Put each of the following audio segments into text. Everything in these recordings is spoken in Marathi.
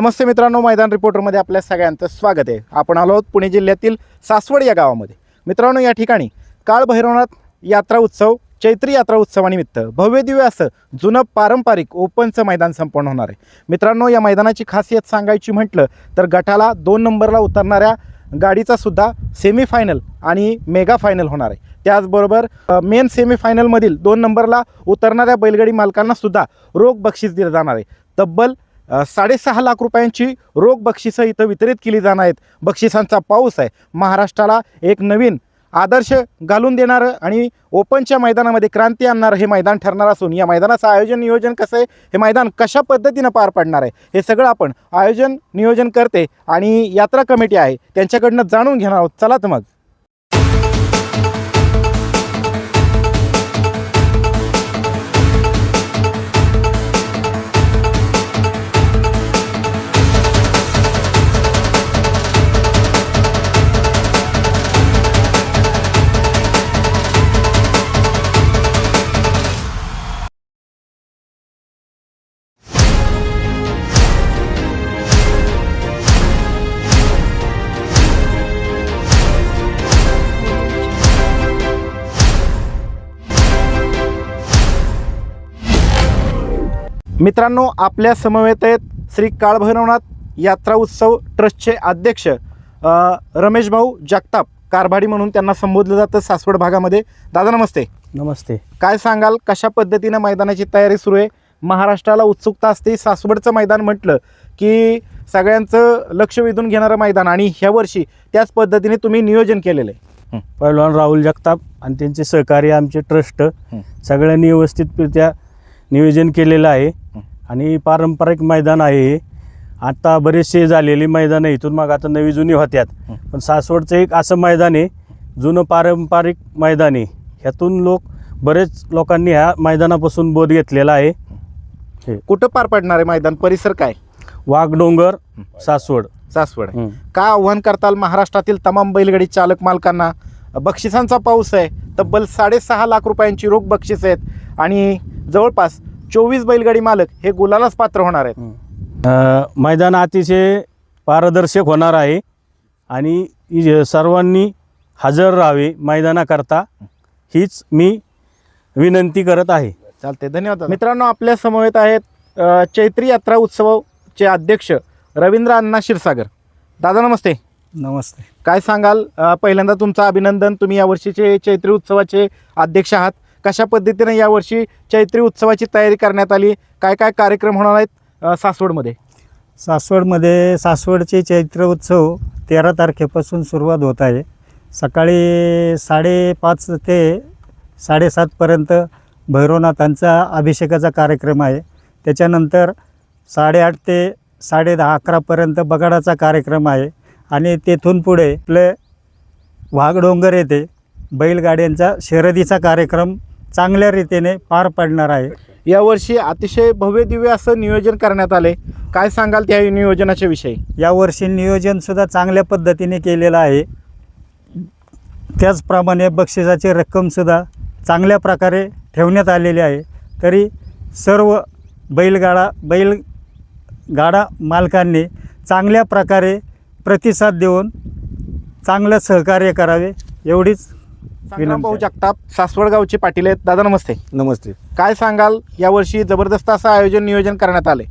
नमस्ते मित्रांनो मैदान रिपोर्टरमध्ये आपल्या सगळ्यांचं स्वागत आहे. आपण आलो आहोत पुणे जिल्ह्यातील सासवड या गावामध्ये. मित्रांनो या ठिकाणी काळभैरवनाथ यात्रा उत्सव चैत्री यात्रा उत्सवानिमित्त भव्यदिव्य असं जुनं पारंपरिक ओपनचं मैदान संपन्न होणार आहे. मित्रांनो या मैदानाची खासियत सांगायची म्हटलं तर गटाला दोन नंबरला उतरणाऱ्या गाडीचा सुद्धा सेमीफायनल आणि मेगा फायनल होणार आहे. त्याचबरोबर मेन सेमीफायनलमधील दोन नंबरला उतरणाऱ्या बैलगाडी मालकांना सुद्धा रोख बक्षीस दिलं जाणार आहे. तब्बल साडेसहा लाख रुपयांची रोख बक्षिसं इथं वितरित केली जाणार आहेत. बक्षिसांचा पाऊस आहे. महाराष्ट्राला एक नवीन आदर्श घालून देणारं आणि ओपनच्या मैदानामध्ये क्रांती आणणारं हे मैदान ठरणार असून या मैदानाचं आयोजन नियोजन कसं आहे? हे मैदान कशा पद्धतीनं पार पडणार आहे? हे सगळं आपण आयोजन नियोजन करते आणि यात्रा कमिटी आहे. त्यांच्याकडनं जाणून घेणार आहोत. चला तर मग. मित्रांनो आपल्या समवेत आहेत श्री काळभैरवनाथ यात्रा उत्सव ट्रस्टचे अध्यक्ष रमेश भाऊ जगताप कारभाडी म्हणून त्यांना संबोधलं जातं सासवड भागामध्ये. दादा नमस्ते. नमस्ते. काय सांगाल कशा पद्धतीनं मैदानाची तयारी सुरू आहे? महाराष्ट्राला उत्सुकता असते सासवडचं मैदान म्हटलं की सगळ्यांचं लक्ष वेधून घेणारं मैदान आणि ह्या वर्षी त्याच पद्धतीने तुम्ही नियोजन केलेलं आहे. पैलवान राहुल जगताप आणि त्यांचे सहकारी आमचे ट्रस्ट सगळ्यांनी व्यवस्थितरित्या नियोजन केलेलं आहे. आणि पारंपरिक मैदान आहे हे. आता बरेचसे झालेली मैदान आहे इथून मग आता नवी जुनी होत्यात. हं. पण सासवडचं एक असं मैदान आहे जुनं पारंपरिक मैदान आहे. ह्यातून लोक बरेच लोकांनी ह्या मैदानापासून बोध घेतलेला आहे. कुठं पार पडणार आहे मैदान? परिसर काय? वाघडोंगर सासवड. सासवड. हं. काय आव्हान करताल महाराष्ट्रातील तमाम बैलगाडी चालक मालकांना? बक्षिसांचा पाऊस आहे तब्बल साडेसहा लाख रुपयांची रोख बक्षीस आहेत. आणि जवळपास चोवीस बैलगाडी मालक हे गुलालाच पात्र होणार आहेत. मैदान अतिशय पारदर्शक होणार आहे. आणि सर्वांनी हजर राहावे मैदानाकरता. हीच मी विनंती करत आहे. चालते धन्यवाद मित्रांनो आपल्या समवेत आहेत चैत्री यात्रा उत्सवचे अध्यक्ष रवींद्र अण्णा क्षीरसागर. दादा नमस्ते. नमस्ते. काय सांगाल? पहिल्यांदा तुमचं अभिनंदन. तुम्ही यावर्षीचे चैत्री उत्सवाचे अध्यक्ष आहात. कशा पद्धतीनं यावर्षी चैत्री उत्सवाची तयारी करण्यात आली? काय काय कार्यक्रम होणार आहेत सासवडमध्ये? सासवडमध्ये सासवडचे चैत्र उत्सव तेरा तारखेपासून सुरुवात होत आहे. सकाळी साडेपाच ते साडेसातपर्यंत भैरवनाथांचा अभिषेकाचा कार्यक्रम आहे. त्याच्यानंतर साडेआठ ते साडे दहा अकरापर्यंत बगाडाचा कार्यक्रम आहे. आणि तेथून पुढे आपले वाघडोंगर येथे बैलगाड्यांचा शर्यतीचा कार्यक्रम चांगल्या रीतीने पार पडणार आहे. यावर्षी अतिशय भव्य दिव्य असं नियोजन करण्यात आले. काय सांगाल त्या नियोजनाच्या विषयी? यावर्षी नियोजनसुद्धा चांगल्या पद्धतीने केलेलं आहे. त्याचप्रमाणे बक्षिसाची रक्कमसुद्धा चांगल्या प्रकारे ठेवण्यात आलेली आहे. तरी सर्व बैलगाडा बैलगाडा मालकांनी चांगल्या प्रकारे प्रतिसाद देऊन चांगलं सहकार्य करावे एवढीच संग्राम भाऊ विनंती जगताप सासवड गावचे पाटील आहेत. दादा नमस्ते. नमस्ते. काय सांगाल? यावर्षी जबरदस्त असं आयोजन नियोजन करण्यात आले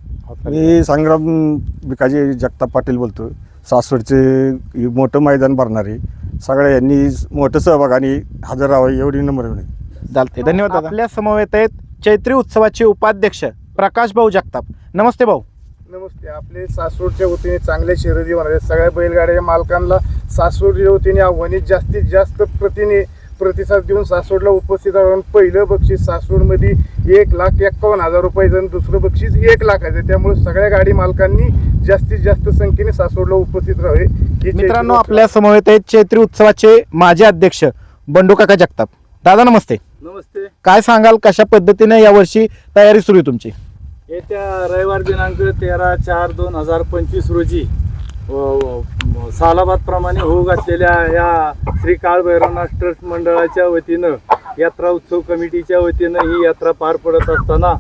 मी संग्राम भिकाजी जगताप पाटील बोलतो. सासवडचे हे मोठं मैदान भरणारे. सगळ्या यांनी मोठं सहभाग आणि हजर राहावं एवढी नम्र विनंती. चालते धन्यवाद दादा. आपल्या समवेत आहेत चैत्री उत्सवाचे उपाध्यक्ष प्रकाश भाऊ जगताप. नमस्ते भाऊ. नमस्ते. आपले सासवडच्या वतीने चांगल्या शर्यती होणार सगळ्या बैलगाड्या मालकांना सासवडच्या वतीने आव्हानित जास्तीत जास्त प्रतीने प्रतिसाद देऊन सासवडला उपस्थित राहून पहिलं बक्षीस सासवडमध्ये एक लाख एक्कावन्न हजार रुपयाचं आणि दुसरं बक्षीस एक लाखाचं त्यामुळे सगळ्या गाडी मालकांनी जास्तीत जास्त संख्येने सासवडला उपस्थित राहावे. ही मित्रांनो आपल्या समवेत आहेत चैत्री उत्सवाचे माजी अध्यक्ष बंडू काका जगताप. दादा नमस्ते. नमस्ते. काय सांगाल कशा पद्धतीने यावर्षी तयारी सुरू आहे तुमची? येत्या रविवार दिनांक तेरा चार दोन हजार पंचवीस रोजी सालाबादप्रमाणे होऊ घातलेल्या या श्री काळ भैरवनाथ ट्रस्ट मंडळाच्या वतीनं यात्रा उत्सव कमिटीच्या वतीनं ही यात्रा पार पडत असताना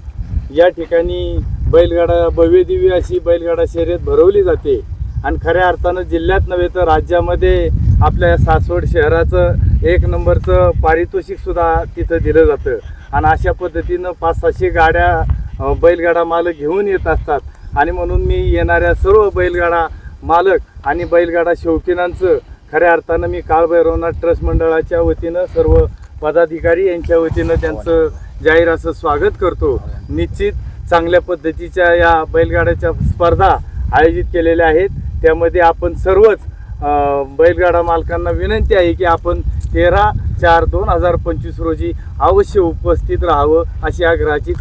या ठिकाणी बैलगाडा भव्यदिव्य अशी बैलगाडा शर्यत भरवली जाते. आणि खऱ्या अर्थानं जिल्ह्यात नव्हे तर राज्यामध्ये आपल्या सासवड शहराचं एक नंबरचं पारितोषिकसुद्धा तिथं दिलं जातं. आणि अशा पद्धतीनं पाच सहाशे गाड्या बैलगाडा मालक घेऊन येत असतात. आणि म्हणून मी येणाऱ्या सर्व बैलगाडा मालक आणि बैलगाडा शौकीनांचं खऱ्या अर्थानं मी काळभैरवनाथ ट्रस्ट मंडळाच्या वतीनं सर्व पदाधिकारी यांच्या वतीनं त्यांचं जाहीर असं स्वागत करतो. निश्चित चांगल्या पद्धतीच्या या बैलगाड्याच्या स्पर्धा आयोजित केलेल्या आहेत. त्यामध्ये आपण सर्वच बैलगाडा मालकांना विनंती आहे की आपण तेरा चार दोन हजार पंचवीस रोजी अवश्य उपस्थित राहावं अशी आग्रहाची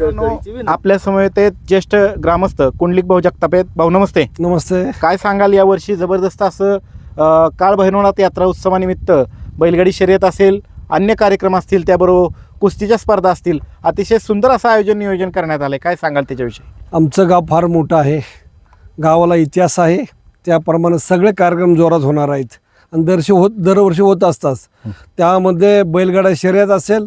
आपल्यासमोर ते ज्येष्ठ ग्रामस्थ कुंडलिक भाऊ जगताप आहेत. भाऊ नमस्ते. नमस्ते. काय सांगाल यावर्षी जबरदस्त असं काळ भैरवनाथ यात्रा उत्सवानिमित्त बैलगाडी शर्यत असेल अन्य कार्यक्रम असतील त्याबरोबर कुस्तीच्या स्पर्धा असतील अतिशय सुंदर असं आयोजन नियोजन करण्यात आलं काय सांगाल त्याच्याविषयी? आमचं गाव फार मोठं आहे. गावाला इतिहास आहे. त्याप्रमाणे सगळे कार्यक्रम जोरात होणार आहेत. आणि दरवर्षी होत दरवर्षी होत असतात त्यामध्ये बैलगाडा शर्यत असेल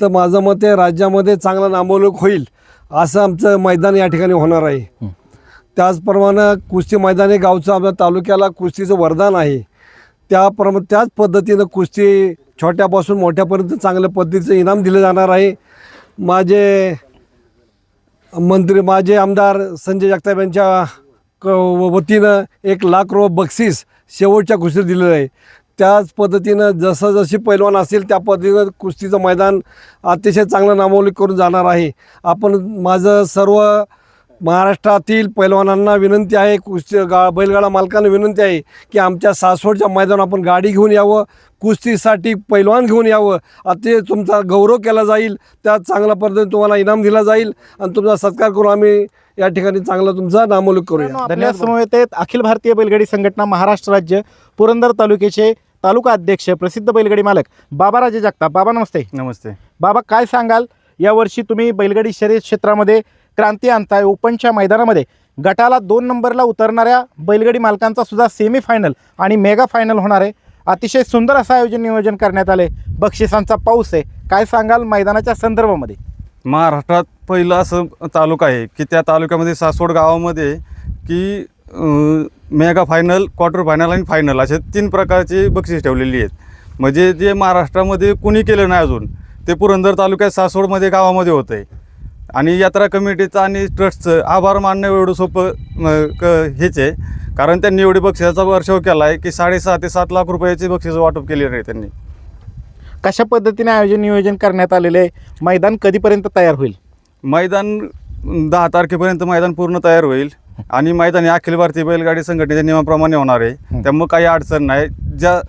तर माझं मत आहे राज्यामध्ये चांगला नामोलक होईल असं आमचं मैदान या ठिकाणी होणार आहे. त्याचप्रमाणे कुस्ती मैदान हे गावचं आपल्या तालुक्याला कुस्तीचं वरदान आहे. त्याप्रमाणे त्याच पद्धतीनं कुस्ती छोट्यापासून मोठ्यापर्यंत चांगल्या पद्धतीचं इनाम दिलं जाणार आहे. माझे मंत्री माझे आमदार संजय जगताप यांच्या क वतीनं एक लाख रुपये बक्षीस शेवटच्या कुस्तीत दिलेलं आहे. त्याच पद्धतीनं जसं जशी पैलवान असेल त्या पद्धतीनं कुस्तीचं मैदान अतिशय चांगलं नामोल्लेख करून जाणार आहे. आपण माझं सर्व महाराष्ट्रातील पैलवानांना विनंती आहे कुस्ती गा बैलगाडा मालकांना विनंती आहे की आमच्या सासवडच्या मैदान आपण गाडी घेऊन यावं कुस्तीसाठी पैलवान घेऊन यावं. अति तुमचा गौरव केला जाईल त्यात चांगल्या पद्धतीने तुम्हाला इनाम दिला जाईल आणि तुमचा सत्कार करून आम्ही या ठिकाणी चांगला तुमचा नामोल्लेख करूया. समोर आहेत अखिल भारतीय बैलगाडी संघटना महाराष्ट्र राज्य पुरंदर तालुक्याचे तालुका अध्यक्ष प्रसिद्ध बैलगाडी मालक बाबा राजे जगताप. बाबा नमस्ते. नमस्ते. बाबा काय सांगाल? यावर्षी तुम्ही बैलगाडी शर्यत क्षेत्रामध्ये क्रांती आणताय. ओपनच्या मैदानामध्ये गटाला दोन नंबरला उतरणाऱ्या बैलगाडी मालकांचा सुद्धा सेमी फायनल आणि मेगा फायनल होणार आहे. अतिशय सुंदर असं आयोजन नियोजन करण्यात आले बक्षिसांचा पाऊस आहे. काय सांगाल मैदानाच्या संदर्भामध्ये? महाराष्ट्रात पहिलं असं तालुका आहे की त्या तालुक्यामध्ये सासवड गावामध्ये की मेगा फायनल क्वार्टर फायनल आणि फायनल असे तीन प्रकारची बक्षीस ठेवलेली आहेत. म्हणजे जे महाराष्ट्रामध्ये कुणी केलं नाही अजून ते पुरंदर तालुक्यात सासवडमध्ये गावामध्ये होतं आहे आणि यात्रा कमिटीचं आणि ट्रस्टचं आभार मानणं एवढं सोपं क हेच आहे. कारण त्यांनी एवढी बक्षिसाचा वर्षाव केला आहे की साडेसहा ते सात लाख रुपयाची बक्षीस वाटप केली आहे त्यांनी. कशा पद्धतीने आयोजन नियोजन करण्यात आलेले आहे? मैदान कधीपर्यंत तयार होईल? मैदान दहा तारखेपर्यंत मैदान पूर्ण तयार होईल. आणि मैदान हे अखिल भारतीय बैलगाडी संघटनेच्या नियमाप्रमाणे होणार आहे. त्यामुळे काही अडचण नाही. ज्या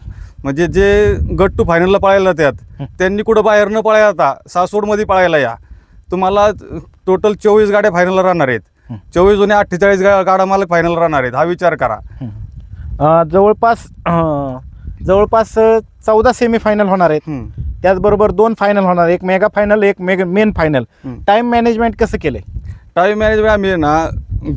म्हणजे जे गट टू फायनलला पळायला त्यात त्यांनी कुठं बाहेर न पळायला आता सासवडमध्ये पळायला या. तुम्हाला टोटल चोवीस गाड्या फायनलला राहणार आहेत. चोवीस जुने अठ्ठेचाळीस गा गाडा मालक फायनल राहणार आहेत. हा विचार करा. अं, जवळपास अं, जवळपास चौदा सेमी फायनल होणार आहेत. हम्म. त्याचबरोबर दोन फायनल होणार. एक मेगा फायनल एक mega main final hmm. Time management कसं केलंय? टाईम मॅनेजमेंट आम्ही आहे ना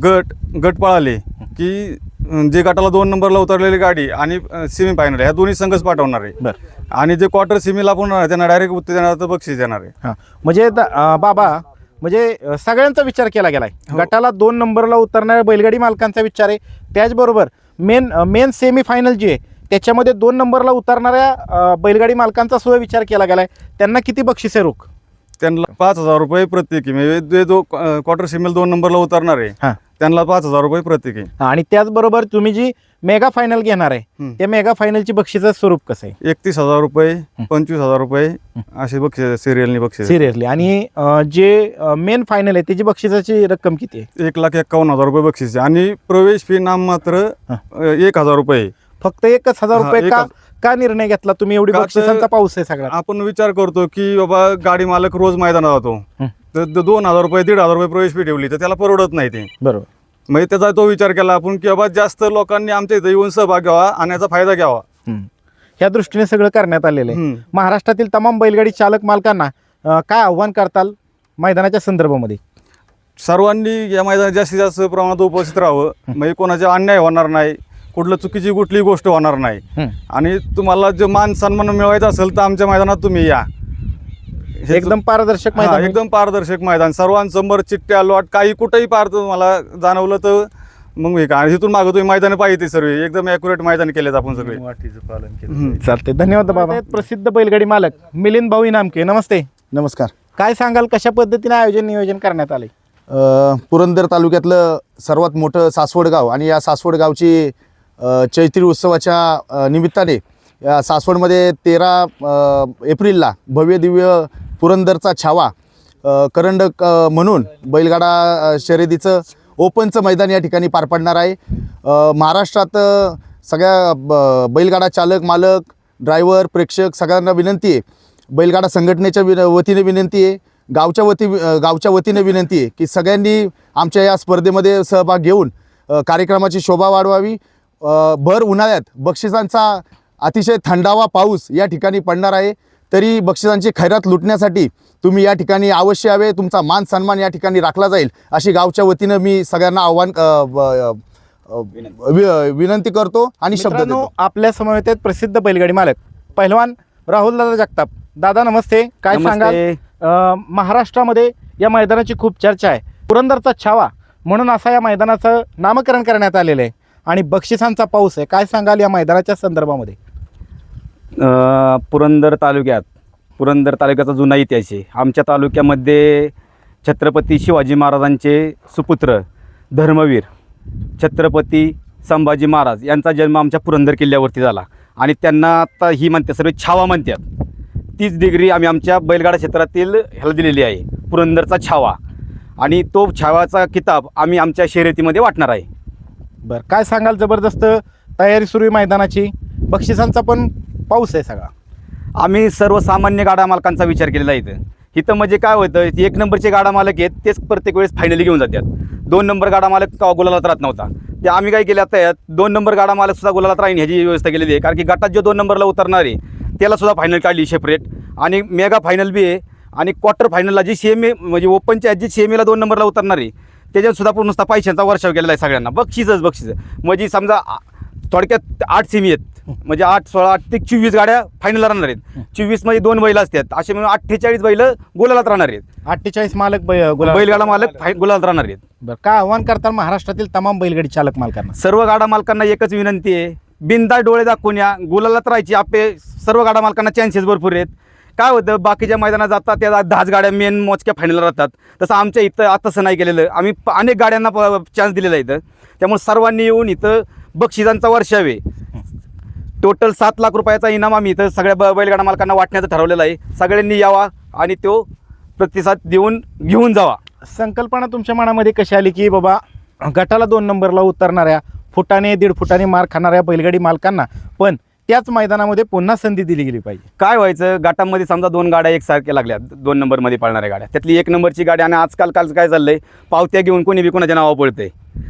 गट गट पळाले की अं, जे गटाला दोन नंबरला उतरलेली गाडी आणि सेमी फायनल ह्या दोन्ही संघच पाठवणार आहे. बरं. आणि जे क्वार्टर सेमीला पण राहणार, त्यांना डायरेक्ट उत्तेजनाचं बक्षीस देणार आहे. हां. म्हणजे द- अं, बाबा म्हणजे अं, सगळ्यांचा विचार केला गेलाय. हो. गटाला दोन नंबरला उतरणाऱ्या बैलगाडी मालकांचा विचार आहे. त्याचबरोबर मेन मेन सेमी फायनल जी आहे त्याच्यामध्ये दोन नंबरला उतरणाऱ्या अं, बैलगाडी मालकांचा सुद्धा विचार केला गेलाय. त्यांना किती बक्षीस आहे रोख? त्यांना पाच हजार रुपये प्रत्येकी म्हणजे जे जो क्वार्टर सेमीला दोन नंबरला उतरणार हां. आहे त्यांना पाच हजार रुपये प्रत्येकी. आणि त्याचबरोबर तुम्ही जी मेगा फायनल घेणार आहे. त्या मेगा फायनलची बक्षिसाचं स्वरूप कसं आहे एकतीस हजार रुपये पंचवीस हजार रुपये असे बक्षीस सिरियलनी बक्षीस. सिरियसली आणि अं, जे मेन फायनल आहे त्याची बक्षिसाची रक्कम किती आहे एक लाख एक्कावन्न हजार रुपये बक्षीस आहे आणि प्रवेश फी नाम मात्र हां. एक हजार रुपये आहे. फक्त एकच हजार हा, रुपये का. का निर्णय घेतला तुम्ही एवढी का तर- बक्षिसांचा पाऊस आहे सगळा आपण विचार करतो की बाबा गाडी मालक रोज मैदानात जातो हं. तर द- दोन हजार रुपये दीड हजार रुपये प्रवेश फी ठेवली तर त्याला परवडत नाही ते बरोबर म्हणजे त्याचा तो विचार केला आपण की बाबा जास्त लोकांनी आमच्या इथं येऊन सहभाग घ्यावा आणि याचा फायदा घ्यावा. ह्या दृष्टीने सगळं करण्यात आलेलं आहे. महाराष्ट्रातील तमाम बैलगाडी चालक मालकांना अं, काय आव्हान करताल मैदानाच्या संदर्भामध्ये? सर्वांनी या मैदानात जास्तीत जास्त प्रमाणात उपस्थित राहावं. म्हणजे कोणाचा अन्याय होणार नाही कुठलं चुकीची कुठलीही गोष्ट होणार नाही. आणि तुम्हाला जो मान सन्मान मिळवायचा असेल तर आमच्या मैदानात तुम्ही या. हे एकदम पारदर्शक हा, मैदान एकदम पारदर्शक मैदान. सर्वांसमोर चिठ्ठ्या लॉट काही कुठेही पार तुम्हाला जाणवलं तर मग हे का आणि तिथून मागं तुम्ही मैदान पाहिजे सर्व. एकदम अॅक्युरेट मैदान केलेत आपण सगळे. हम्म. चालते धन्यवाद बाबा. प्रसिद्ध बैलगाडी मालक मिलिंद भाऊ इनामके. नमस्ते. नमस्कार. काय सांगाल कशा पद्धतीने आयोजन नियोजन करण्यात आले अ, पुरंदर तालुक्यातलं सर्वात मोठं सासवड गाव आणि या सासवड गावची अ, चैत्री उत्सवाच्या अ, निमित्ताने या सासवडमध्ये तेरा अ, एप्रिलला भव्य दिव्य पुरंदरचा छावा करंडक म्हणून बैलगाडा शर्यतीचं ओपनचं मैदान या ठिकाणी पार पडणार आहे. महाराष्ट्रात सगळ्या ब- बैलगाडा चालक मालक ड्रायव्हर प्रेक्षक सगळ्यांना विनंती आहे. बैलगाडा संघटनेच्या विन वतीने विनंती आहे. गावच्या वती गावच्या वतीने विनंती आहे की सगळ्यांनी आमच्या या स्पर्धेमध्ये सहभाग घेऊन कार्यक्रमाची शोभा वाढवावी. भर उन्हाळ्यात बक्षिसांचा अतिशय थंडावा पाऊस या ठिकाणी पडणार आहे. तरी बक्षिसांची खैरात लुटण्यासाठी तुम्ही या ठिकाणी अवश्य यावे. तुमचा मान सन्मान या ठिकाणी राखला जाईल. अशी गावच्या वतीनं मी सगळ्यांना आव्हान विनंती. करतो आणि शब्द आपल्या समवेत प्रसिद्ध बैलगाडी मालक पहिलवान राहुल दादा जगताप. दादा नमस्ते. काय. सांगाल? अं, महाराष्ट्रामध्ये या मैदानाची खूप चर्चा आहे. पुरंदरचा छावा म्हणून असा या मैदानाचं नामकरण करण्यात आलेलं आहे. आणि बक्षिसांचा पाऊस आहे. काय सांगाल या मैदानाच्या संदर्भामध्ये? पुरंदर तालुक्यात पुरंदर तालुक्याचा जुना इतिहास आहे. आमच्या तालुक्यामध्ये छत्रपती शिवाजी महाराजांचे सुपुत्र धर्मवीर छत्रपती संभाजी महाराज यांचा जन्म आमच्या पुरंदर किल्ल्यावरती झाला. आणि त्यांना आता ही म्हणते सर्व छावा म्हणतात. तीच डिग्री आम्ही आमच्या बैलगाडा क्षेत्रातील ह्याला दिलेली आहे पुरंदरचा छावा. आणि तो छावाचा किताब आम्ही आमच्या शर्यतीमध्ये वाटणार आहे. बरं काय सांगाल जबरदस्त तयारी सुरू आहे मैदानाची? बक्षिसांचा पण पाऊस आहे सगळा. आम्ही सर्वसामान्य गाडा मालकांचा विचार केलेला आहे इथं. इथं म्हणजे काय होतं की एक नंबरचे गाडा मालक आहेत तेच प्रत्येक वेळेस फायनली घेऊन जातात. दोन नंबर गाडा मालक का गुलालात राहत नव्हता? ते आम्ही काय केलं आता दोन नंबर गाडा मालक सुद्धा गुलालात राहीन ह्याची व्यवस्था केलेली आहे. कारण की गटात जो दोन नंबरला उतरणार आहे त्याला सुद्धा फायनल काढली सेपरेट आणि मेगा फायनल बी आहे. आणि क्वार्टर फायनलला जी सी एम ए म्हणजे ओपनच्या जी सी एम एला दोन नंबरला उतरणार आहे त्याच्यात सुद्धा पूर्ण नुसता पैशांचा वर्षाव केलेला आहे सगळ्यांना. बक्षीसच बक्षीस. म्हणजे समजा थोडक्यात आठ सीमी आहेत. म्हणजे आठ सोळा आठ ते चोवीस गाड्या फायनल राहणार आहेत. चोवीसमध्ये दोन बैल असतात. असे म्हणून अठ्ठेचाळीस बैल गोलालात राहणार आहेत. अठ्ठेचाळीस मालक बैलगाडा मालक फाय गुलालात राहणार आहेत. काय आव्हान करताल महाराष्ट्रातील तमाम बैलगाडी चालक मालकांना? सर्व गाडा मालकांना एकच विनंती आहे. बिंदा डोळे दाखवून या. गुलालात राहायची आपले सर्व गाडा मालकांना चान्सेस भरपूर आहेत. काय होतं बाकीच्या मैदानात जातात त्या दहाच गाड्या मेन मोजक्या फायनल राहतात. तसं आमच्या इथं आता तसं नाही केलेलं. आम्ही अनेक गाड्यांना चान्स दिलेला आहे इथं. त्यामुळे सर्वांनी येऊन इथं बक्षिसांचा वर्षावे टोटल सात लाख रुपयाचा इनाम आम्ही इथं सगळ्या ब बैलगाडा मालकांना वाटण्याचं ठरवलेलं आहे. सगळ्यांनी यावा आणि तो प्रतिसाद देऊन घेऊन जावा. संकल्पना तुमच्या मनामध्ये कशी आली की बाबा गटाला दोन नंबरला उतरणाऱ्या फुटाने दीड फुटाने मार खाणाऱ्या बैलगाडी मालकांना पण त्याच मैदानामध्ये पुन्हा संधी दिली गेली पाहिजे. काय व्हायचं? गटामध्ये समजा दोन गाड्या एकसारख्या लागल्या दोन नंबरमध्ये पळणाऱ्या गाड्या. त्यातली एक नंबरची गाडी आणि आजकाल काल काय चाललंय? पावत्या घेऊन कोणी बी कोणाच्या नावा पळतंय.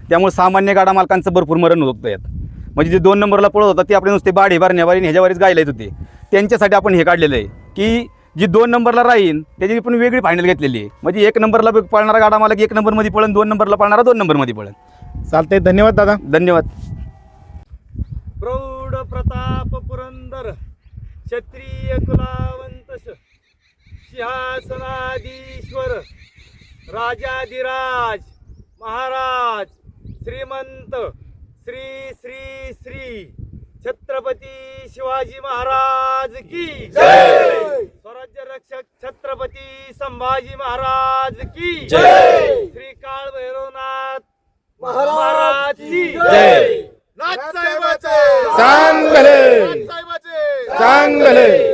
त्यामुळे सामान्य गाडा मालकांचं भरपूर मरण होतं यात. म्हणजे जे दोन नंबरला पळत होता ते आपले नुसते बाढे बारण्यावारी ह्याच्यावरच गायला येत होते. त्यांच्यासाठी आपण हे काढलेलं आहे की जी दोन नंबरला राहीन त्याची पण वेगळी फायनल घेतलेली आहे. म्हणजे एक नंबरला पळणारा गाडा मालक एक नंबरमध्ये पळन दोन नंबरला पळणारा दोन नंबरमध्ये पळन. चालतंय धन्यवाद दादा. धन्यवाद. प्रौढ प्रताप पुरंदर क्षत्रिय कुलावंत सिंहासनाधीश्वर राजाधिराज महाराज श्रीमंत श्री श्री श्री छत्रपती शिवाजी महाराज की स्वराज्य रक्षक छत्रपती संभाजी महाराज की श्री काळ भैरवनाथ महाराज की चांगले! चांगले!